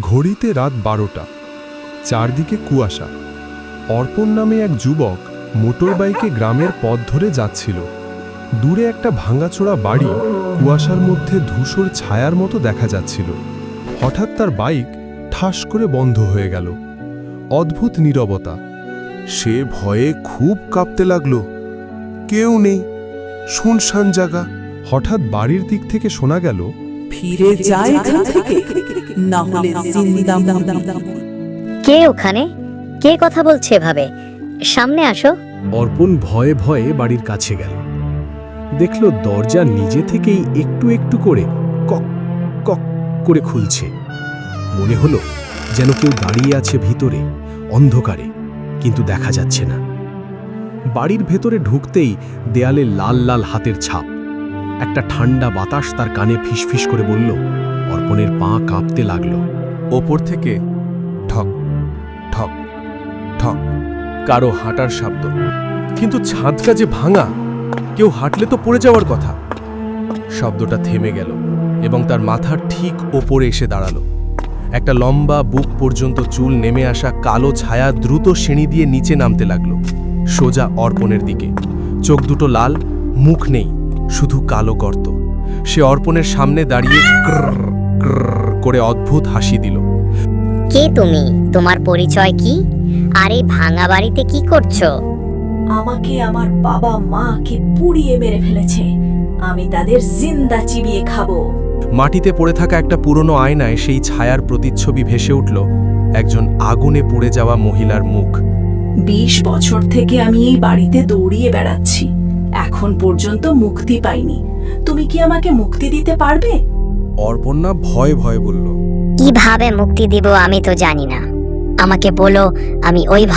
ঘড়িতে রাত বারোটা, চারদিকে কুয়াশা। অর্পণ নামে এক যুবক মোটরবাইকে গ্রামের পথ ধরে যাচ্ছিল। দূরে একটা ভাঙাচোরা বাড়ি কুয়াশার মধ্যে ধূসর ছায়ার মতো দেখা যাচ্ছিল। হঠাৎ তার বাইক ঠাস করে বন্ধ হয়ে গেল। অদ্ভুত নীরবতা। সে ভয়ে খুব কাঁপতে লাগল। কেউ নেই। শুনশান জায়গা হঠাৎ বাড়ির দিক থেকে শোনা গেল ফিরে যায় এখান থেকে না হলে জিন্দা কে ওখানে? কে কথা বলছে এভাবে? সামনে আসো। অর্পণ ভয়ে ভয়ে বাড়ির কাছে গেল। দেখল দরজা নিজে থেকেই একটু একটু করে কক কক করে খুলছে। মনে হলো যেন কেউ দাঁড়িয়ে আছে ভিতরে অন্ধকারে কিন্তু দেখা যাচ্ছে না। বাড়ির ভেতরে ঢুকতেই দেয়ালে লাল লাল হাতের ছাপ। একটা ঠান্ডা বাতাস তার কানে ফিসফিস করে বলল, অর্পণের পা কাঁপতে লাগল। ওপর থেকে ঠক ঠক ঠক কারও হাঁটার শব্দ। কিন্তু ছাদটা যে ভাঙা, কেউ হাঁটলে তো পড়ে যাওয়ার কথা। শব্দটা থেমে গেল এবং তার মাথার ঠিক ওপরে এসে দাঁড়াল। একটা লম্বা বুক পর্যন্ত চুল নেমে আসা কালো ছায়া দ্রুত সিঁড়ি দিয়ে নিচে নামতে লাগল। সোজা অর্পণের দিকে। চোখ দুটো লাল, মুখ নেই। শুধু কালো গর্ত। সে অর্পণের সামনে দাঁড়িয়ে করে অদ্ভুত হাসি দিল। কে তুমি? তোমার পরিচয় কি? আর এই ভাঙা বাড়িতে কি করছ? আমাকে আমার বাবা মাকে পুড়িয়ে মেরে ফেলেছে। আমি তাদের জিন্দা চিবিয়ে খাব। মাটিতে পড়ে থাকা একটা পুরনো আয়নায় সেই ছায়ার প্রতিচ্ছবি ভেসে উঠল একজন আগুনে পুড়ে যাওয়া মহিলার মুখ। বিশ বছর থেকে আমি এই বাড়িতে দৌড়িয়ে বেড়াচ্ছি। এখন পর্যন্ত মুক্তি পাইনি। তুমি কি আমাকে মুক্তি দিতে পারবে? অর্পণা ভয় ভয় বলল কীভাবে মুক্তি দিব আমি তো জানি না। আমাকে বলো আমি ওইভাবে